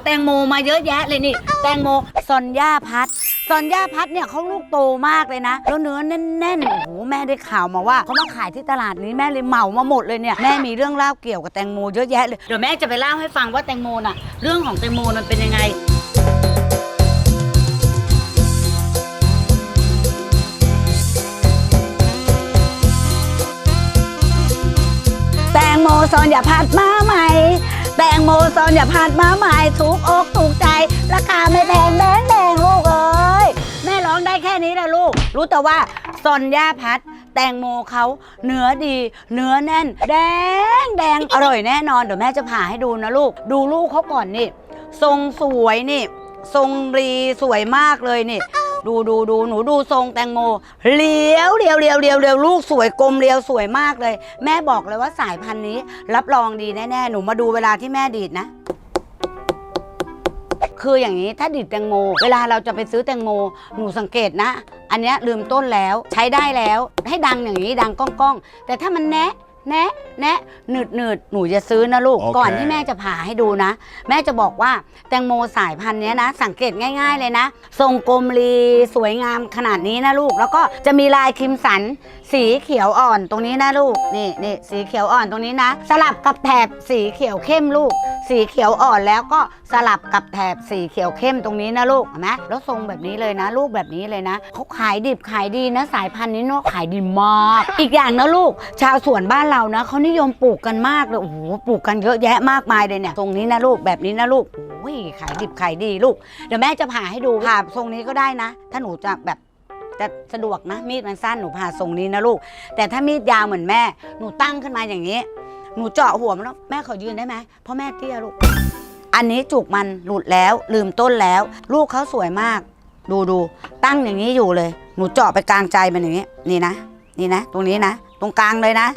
เหมาแตงโมมาเยอะแยะเลยนี่ แตงโมซอนย่าพัดซอนย่าพัดเนี่ยเขาลูกโตมากเลยนะ แล้วเนื้อแน่นๆโอ้โหแม่ได้ข่าวมาว่าเขามาขายที่ตลาดนี้แม่เลยเหมามาหมดเลยเนี่ยแม่มีเรื่องเล่าเกี่ยวกับแตงโมเยอะแยะเลยเดี๋ยวแม่จะไปเล่าให้ฟังว่าแตงโมน่ะเรื่องของแตงโมมันเป็นยังไงแตงโมซอนอย่าพัดมาใหม่ แตงโมซอนอย่าพัดมาใหม่ถูกอกถูกใจ ราคาไม่แพงแดงแดงลูกเอ้ยแม่ร้องได้แค่นี้แหละลูก รู้แต่ว่าซอนย่าพัด แตงโมเขาเนื้อดี เนื้อแน่น แดงแดงอร่อยแน่นอนเดี๋ยวแม่จะผ่าให้ดูนะลูก ดูลูกเขาก่อนนี่ ทรงสวยนี่ ทรงรีสวยมากเลยนี่ ดูดูดูหนูดูทรงแตงโมเลี้ยวเลี้ยวเลี้ยวเลี้ยวเลี้ยวลูกสวยกลมเลี้ยวสวยมากเลย แม่บอกเลยว่าสายพันธุ์นี้ รับรองดีแน่ๆ หนูมาดูเวลาที่แม่ดีดนะ คืออย่างนี้ถ้าดีดแตงโม เวลาเราจะไปซื้อแตงโม หนูสังเกตนะ อันเนี้ยลืมต้นแล้วใช้ได้แล้วให้ดังอย่างนี้ดังก้องๆแต่ถ้ามันแนะ แนะแนะหนืดหนืดหนูจะซื้อนะลูก โอเค ก่อนที่แม่จะผ่าให้ดูนะ แม่จะบอกว่าแตงโมสายพันธุ์เนี้ยนะ สังเกตง่าย ๆ เลยนะ ทรงกลมรีสวยงามขนาดนี้นะลูก แล้วก็จะมีลายครีมสัน สีเขียวอ่อนตรงนี้นะลูก นี่นี่สีเขียวอ่อนตรงนี้นะ สลับกับแถบสีเขียวเข้มลูก สีเขียวอ่อนแล้วก็สลับกับแถบสีเขียวเข้มตรงนี้นะลูกเห็นไหมแล้วทรงแบบนี้เลยนะ ลูกแบบนี้เลยนะเขาขายดิบขายดีนะสายพันธุ์นี้เนาะขายดีมาก อีกอย่างนะลูก ชาวสวนบ้านเรานะเขานิยมปลูกกันมากเลยโอ้โหปลูกกันเยอะแยะมากมายเลยเนี่ยตรงนี้นะลูกแบบนี้นะลูกโอ้ยขายดิบขายดีลูกเดี๋ยวแม่จะผ่าให้ดูผ่าทรงนี้ก็ได้นะ ถ้าหนูจะแบบจะสะดวกนะมีดมันสั้นหนูผ่าทรงนี้นะลูก แต่ถ้ามีดยาวเหมือนแม่ หนูตั้งขึ้นมาอย่างนี้ หนูเจาะหัวมันแล้วแม่ขอยืนได้ไหมเพราะแม่เตี้ยลูก อันนี้จุกมันหลุดแล้วลืมต้นแล้ว ลูกเขาสวยมาก ดูดูตั้งอย่างนี้อยู่เลย หนูเจาะไปกลางใจมันอย่างนี้ นี่นะ นี่นะ ตรงนี้นะ ตรงกลางเลยนะ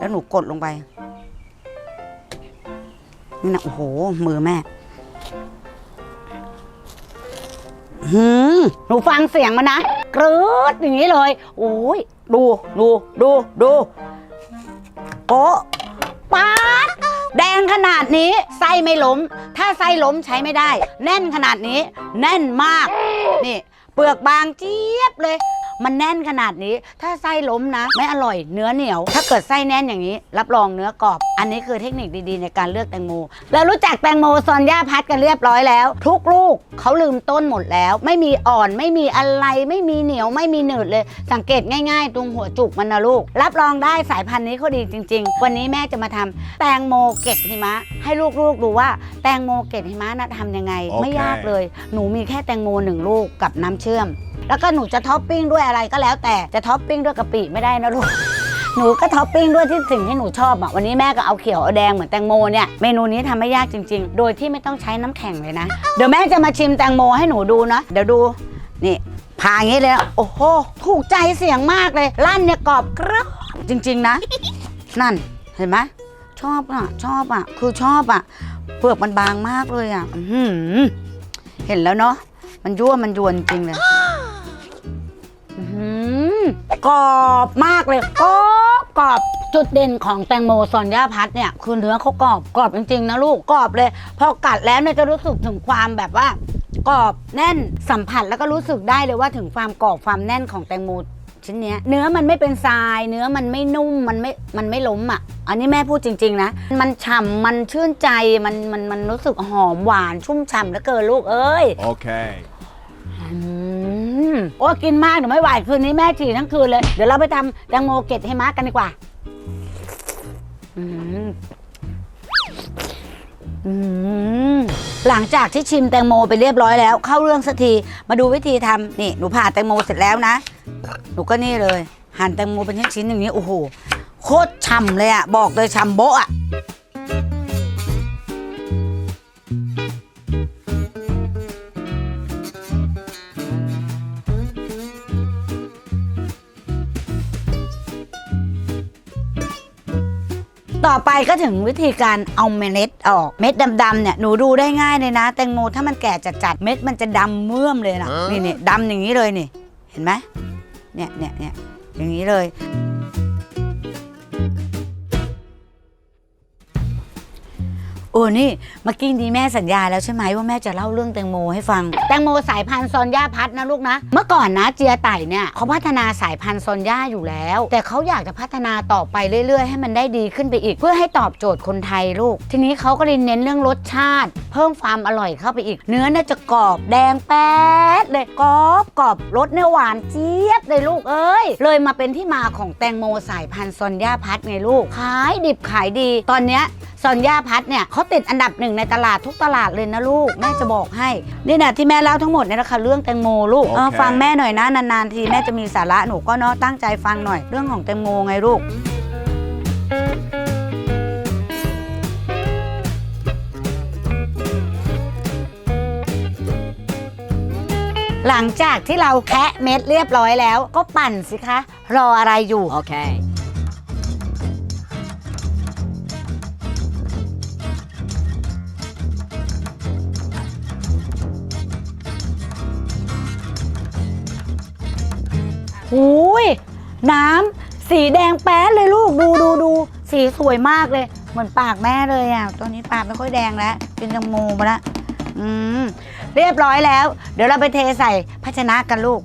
แล้วหนูกดลงไปนี่นะโอ้โห มือแม่หืมหนูฟังเสียงมันนะกรึดอย่างนี้เลย โอ้ยดูดูดูดูโป๊ะป๊าดแดงขนาดนี้ไส้ไม่ล้ม ถ้าไส้ล้มใช้ไม่ได้ แน่นขนาดนี้ แน่นมาก นี่ เปลือกบางเจี๊ยบเลย มันแน่นขนาดนี้ ถ้าไส้ล้มนะ ไม่อร่อยเนื้อเหนียว ถ้าเกิดไส้แน่นอย่างนี้ รับรองเนื้อกรอบ อันนี้คือเทคนิคดีๆ ในการเลือกแตงโมแล้วรู้จักแตงโมซอนย่าพัดกันเรียบร้อยแล้ว ทุกลูกเขาลืมต้นหมดแล้ว ไม่มีอ่อนไม่มีอะไร ไม่มีเหนียวไม่มีหนืดเลย สังเกตง่าย ๆ ตรงหัวจุกมันนะลูก รับรองได้สายพันธุ์นี้เขาดีจริง ๆ วันนี้แม่จะมาทำแตงโมเกล็ดหิมะ ให้ลูกๆดูว่าแตงโมเกล็ดหิมะนะทำยังไงโอเคไม่ยากเลย หนูมีแค่แตงโมหนึ่งลูกกับน้ำเชื่อม แล้วก็หนูจะท็อปปิ้งด้วยอะไรก็แล้ว แต่จะท็อปปิ้งด้วยกะปิไม่ได้นะลูกหนูก็ท็อปปิ้งด้วยที่สิ่งที่หนูชอบอะวันนี้แม่ก็เอาเขียวเอาแดงเหมือนแตงโมเนี่ยเมนูนี้ทำไม่ยากจริง ๆ โดยที่ไม่ต้องใช้น้ำแข็งเลยนะ เดี๋ยวแม่จะมาชิมแตงโมให้หนูดูนะเดี๋ยวดูนี่พาอย่างนี้เลยโอ้โหถูกใจเสียงมากเลยลั่นเนี่ยกรอบกรอบจริง ๆ นะ นั่นเห็นไหมชอบอะชอบอะ คือชอบอะเปลือกมันบางมากเลยอะเห็นแล้วเนาะมันยั่วมันยวนจริงเลย อื้อหือกรอบมากเลยกรอบกรอบจุดเด่นของแตงโมซอนย่าพัดเนี่ยคือเนื้อเขากรอบกรอบจริงๆนะลูกกรอบเลย พอกัดแล้วเนี่ยจะรู้สึกถึงความแบบว่ากรอบแน่นสัมผัสแล้วก็รู้สึกได้เลยว่าถึงความกรอบความแน่นของแตงโมชิ้นเนี้ยเนื้อมันไม่เป็นทราย เนื้อมันไม่นุ่มมันไม่มันไม่ล้มอะ อันนี้แม่พูดจริง ๆ นะ มันฉ่ำมันชื่นใจมันมันมันรู้สึกหอมหวานชุ่มฉ่ำเหลือเกินลูกเอ้ย Okay. อืม โอ้กินมากเดี๋ยวไม่ไหวคืนนี้แม่ฉี่ทั้งคืนเลย เดี๋ยวเราไปทำแตงโมเกล็ดให้มาร์กกันดีกว่า อืมอืมหลังจากที่ชิมแตงโมไปเรียบร้อยแล้ว เข้าเรื่องสักทีมาดูวิธีทำนี่หนูผ่าแตงโมเสร็จแล้วนะ หนูก็นี่เลย หั่นแตงโมเป็นชิ้นๆอย่างนี้โอ้โหโคตรฉ่ำเลยอะบอกเลยฉ่ำโบ๊ะอะ ก็ถึงวิธีการเอาเมล็ดออกเม็ดดำๆเนี่ยหนูดูได้ง่ายเลยนะ แตงโมถ้ามันแก่จัดๆเม็ดมันจะดำเมื่อมเลยนะนี่นี่ดำอย่างนี้เลยนี่ เห็นไหมเนี่ยเนี่ยเนี่ยอย่างนี้เลย โอ้นี่เมื่อกี้นี้แม่สัญญาแล้วใช่ไหมว่าแม่จะเล่าเรื่องแตงโมให้ฟัง แตงโมสายพันธุ์ซอนย่าพัดนะลูกนะ เมื่อก่อนนะเจียไต่เนี่ยเขาพัฒนาสายพันธุ์ซอนย่าอยู่แล้ว แต่เขาอยากจะพัฒนาต่อไปเรื่อย ๆ ให้มันได้ดีขึ้นไปอีก เพื่อให้ตอบโจทย์คนไทยลูก ทีนี้เขาก็เลยเน้นเรื่องรสชาติ เพิ่มความอร่อยเข้าไปอีก เนื้อน่าจะกรอบแดงแป๊ดเลยกรอบกรอบรสเนี่ยหวานเจี๊ยบเลยลูกเอ้ยเลยมาเป็นที่มาของแตงโมสายพันธุ์ซอนย่าพัดไงลูกขายดิบขายดี ตอนเนี้ยซอนย่าพัดเนี่ยเขาติดอันดับหนึ่งในตลาดทุกตลาดเลยนะลูก แม่จะบอกให้ นี่นะที่แม่เล่าทั้งหมดเนี่ยนะคะเรื่องแตงโมลูกเออโอเคฟังแม่หน่อยนะ นานๆทีแม่จะมีสาระหนูก็เนาะตั้งใจฟังหน่อยเรื่องของแตงโมไงลูก หลังจากที่เราแคะเม็ดเรียบร้อยแล้ว ก็ปั่นสิคะ รออะไรอยู่ Okay. หูยน้ำสีแดงแป๊ดเลยลูกดูดูดูสีสวยมากเลย เหมือนปากแม่เลยอะตอนนี้ปากไม่ค่อยแดงแล้วเป็นแตังโมมาละอืมเรียบร้อยแล้ว เดี๋ยวเราไปเทใส่ภาชนะกันลูก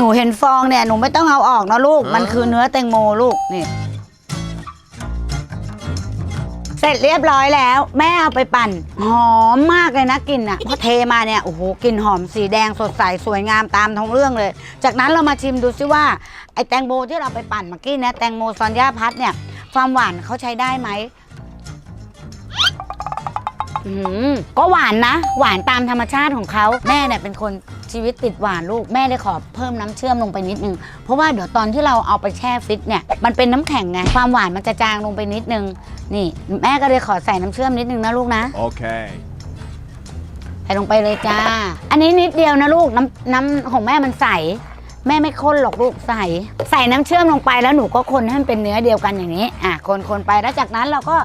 หนูเห็นฟองเนี่ยหนูไม่ต้องเอาออกนะลูก มันคือเนื้อแตงโมลูกนี่ เสร็จเรียบร้อยแล้ว แม่เอาไปปั่น หอมมากเลยนะกลิ่นอะพอเทมาเนี่ยโอ้โหกลิ่นหอมสีแดงสดใสสวยงามตามท้องเรื่องเลย จากนั้นเรามาชิมดูซิว่าไอ้แตงโมที่เราไปปั่นเมื่อกี้เนี่ยแตงโมซอนย่าพัดเนี่ย ความหวานเขาใช้ได้ไหมอืม ก็หวานนะ หวานตามธรรมชาติของเขาแม่เนี่ยเป็นคนชีวิตติดหวานลูกแม่ได้ขอเพิ่มน้ำเชื่อมลงไปนิดนึง เพราะว่าเดี๋ยวตอนที่เราเอาไปแช่ฟิตเนี่ยมันเป็นน้ำแข็งไงความหวานมันจะจางลงไปนิดนึง นี่ แม่ก็เลยขอใส่น้ำเชื่อมนิดนึงนะลูกนะ Okay. ใส่ลงไปเลยจ้า อันนี้นิดเดียวนะลูกน้ำน้ำของแม่มันใสแม่ไม่ข้นหรอกลูกใส่ใส่น้ำเชื่อมลงไปแล้วหนูก็คนให้มันเป็นเนื้อเดียวกันอย่างนี้ อะคนคนไปแล้วจากนั้นเราก็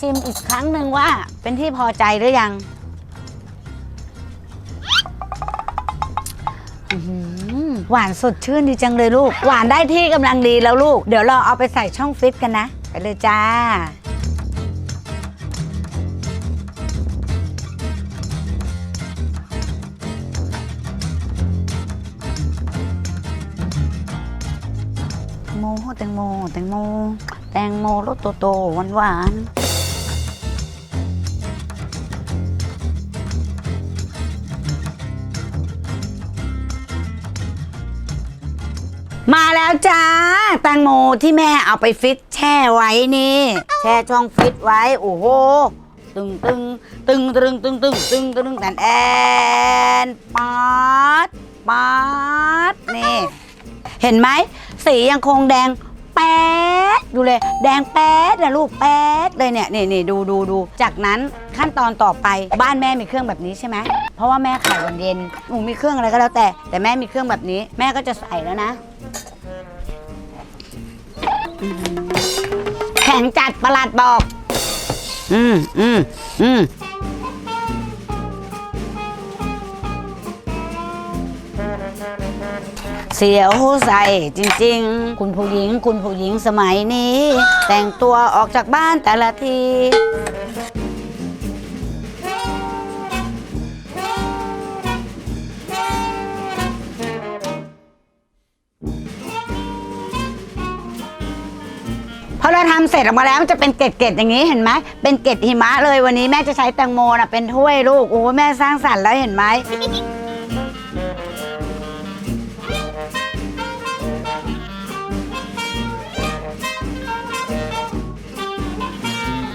ชิมอีกครั้งหนึ่งว่าเป็นที่พอใจหรือยังหวานสดชื่นดีจังเลยลูก หวานได้ที่กำลังดีแล้วลูก เดี๋ยวเราเอาไปใส่ช่องฟิตกันนะ ไปเลยจ้า แตงโมแตงโม แตงโมแตงโมรสโตโตหวานหวาน แล้วจ้าแตงโมที่แม่เอาไปฟิตแช่ไว้นี่ แช่ช่องฟิตไว้ โอ้โห ตึงตึงตึงตึงตึงตึงตึงตึงแต่นแอนป๊าดป๊าดนี่ เห็นไหม สียังคงแดงแป๊ดอยู่เลย แดงแป๊ดนะลูกแป๊ดเลยเนี่ยนี่นี่ดูดูดูจากนั้นขั้นตอนต่อไปบ้านแม่มีเครื่องแบบนี้ใช่ไหมเพราะว่าแม่ขายวันเย็นหนูมีเครื่องอะไรก็แล้วแต่ แต่แม่มีเครื่องแบบนี้ แม่ก็จะใส่แล้วนะ แข็งจัดประหลัดบอก อืมอืมอืมเสียวใส่จริง ๆ คุณผู้หญิง คุณผู้หญิงสมัยนี้ แต่งตัวออกจากบ้านแต่ละที อเราทำเสร็จออกมาแล้วมันจะเป็นเกล็ดๆอย่างนี้เห็นไหมเป็นเกล็ดหิมะเลยวันนี้แม่จะใช้แตงโมนะเป็นถ้วยลูกโอ้แม่สร้างสรรค์แล้วเห็นไหม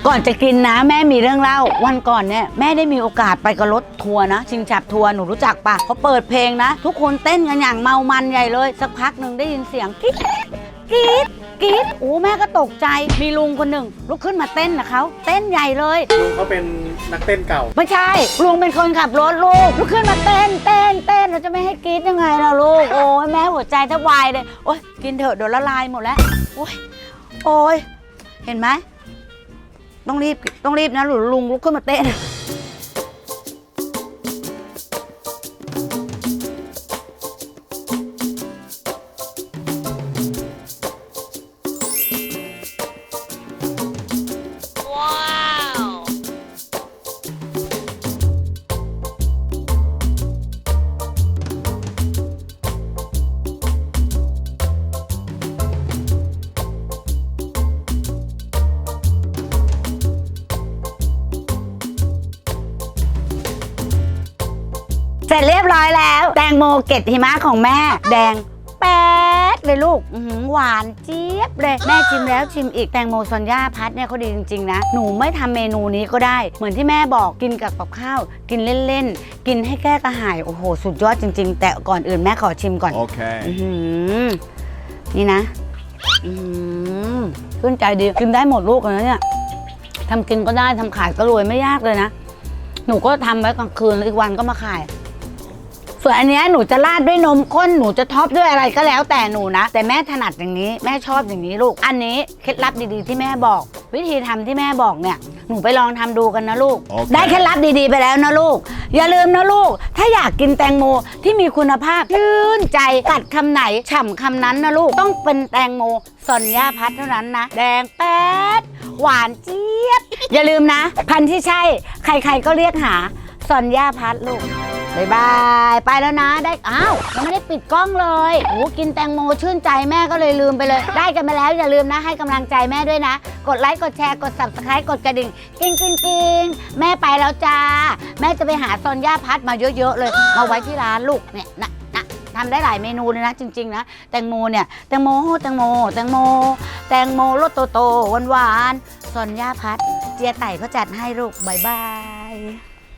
ก่อนจะกินนะแม่มีเรื่องเล่า วันก่อนเนี่ยแม่ได้มีโอกาสไปกับรถทัวร์นะ ชิงฉับทัวร์หนูรู้จักปะเขาเปิดเพลงนะ ทุกคนเต้นกันอย่างเมามันใหญ่เลย สักพักหนึ่งได้ยินเสียงกรี๊ดกรี๊ด กรี๊ดโอ้แม่ก็ตกใจมีลุงคนหนึ่งลุกขึ้นมาเต้นนะเขาเต้นใหญ่เลย ลุงเขาเป็นนักเต้นเก่า ไม่ใช่ลุงเป็นคนขับรถลูกลุกขึ้นมาเต้นเต้นเต้นเราจะไม่ให้กรี๊ดยังไงล่ะลูกโอ้ยแม่หัวใจแทบวายเลยโอ้ยกินเถอะเดี๋ยวละลายหมดแล้วโอ้ยโอ้ยเห็นไหมต้องรีบต้องรีบนะหรือลุงลุกขึ้นมาเต้น ร็จเรียบร้อยแล้ว แตงโมเกล็ดหิมะของแม่ แดงแป๊ดเลยลูกอื้อหือหวานเจี๊ยบเลย แม่ชิมแล้วชิมอีกแตงโมซอนย่าพัดเนี่ยเขาดีจริง ๆ นะ หนูไม่ทำเมนูนี้ก็ได้ เหมือนที่แม่บอกกินกับกับข้าว กินเล่น ๆ กินให้แก้กระหาย โอ้โห สุดยอดจริง ๆ แต่ก่อนอื่นแม่ขอชิมก่อน Okay. อื้อหือนี่นะ อือหือขึ้นใจดี กินได้หมดลูกเลยนะเนี่ยทำกินก็ได้ทำขายก็รวยไม่ยากเลยนะ หนูก็ทำไว้กลางคืนแล้วอีกวันก็มาขาย ส่วนอันเนี้ยหนูจะราดด้วยนมข้นหนูจะท็อปด้วยอะไรก็แล้วแต่หนูนะ แต่แม่ถนัดอย่างนี้แม่ชอบอย่างนี้ลูก อันนี้เคล็ดลับดีๆที่แม่บอก วิธีทำที่แม่บอกเนี่ย หนูไปลองทำดูกันนะลูก โอเค ได้เคล็ดลับดีๆไปแล้วนะลูก อย่าลืมนะลูก ถ้าอยากกินแตงโมที่มีคุณภาพชื่นใจกัดคำไหนฉ่ำคำนั้นนะลูก ต้องเป็นแตงโมซอนย่าพัดเท่านั้นนะ แดงแป๊ด หวานเจี๊ยบ อย่าลืมนะ พันธุ์ที่ใช่ ใครๆก็เรียกหาซอนย่าพัดลูก บายบาย ไปแล้วนะได้ อ้าวยังไม่ได้ปิดกล้องเลยโอ้กินแตงโมชื่นใจแม่ก็เลยลืมไปเลย ได้กันไปแล้วอย่าลืมนะให้กำลังใจแม่ด้วยนะ กดไลค์กดแชร์กด subscribe กดกระดิ่งกิ้งกิ้งกิ้งแม่ไปแล้วจ้า แม่จะไปหาซอนย่าพัดมาเยอะๆเลย มาไว้ที่ร้านลูกเนี่ยนะนะทำได้หลายเมนูเลยนะจริงๆนะแตงโมเนี่ยแตงโมแตงโมแตงโม แตงโมรสโตโตหวานๆซอนย่าพัด เจียไต่เขาจัดให้ลูกบายบาย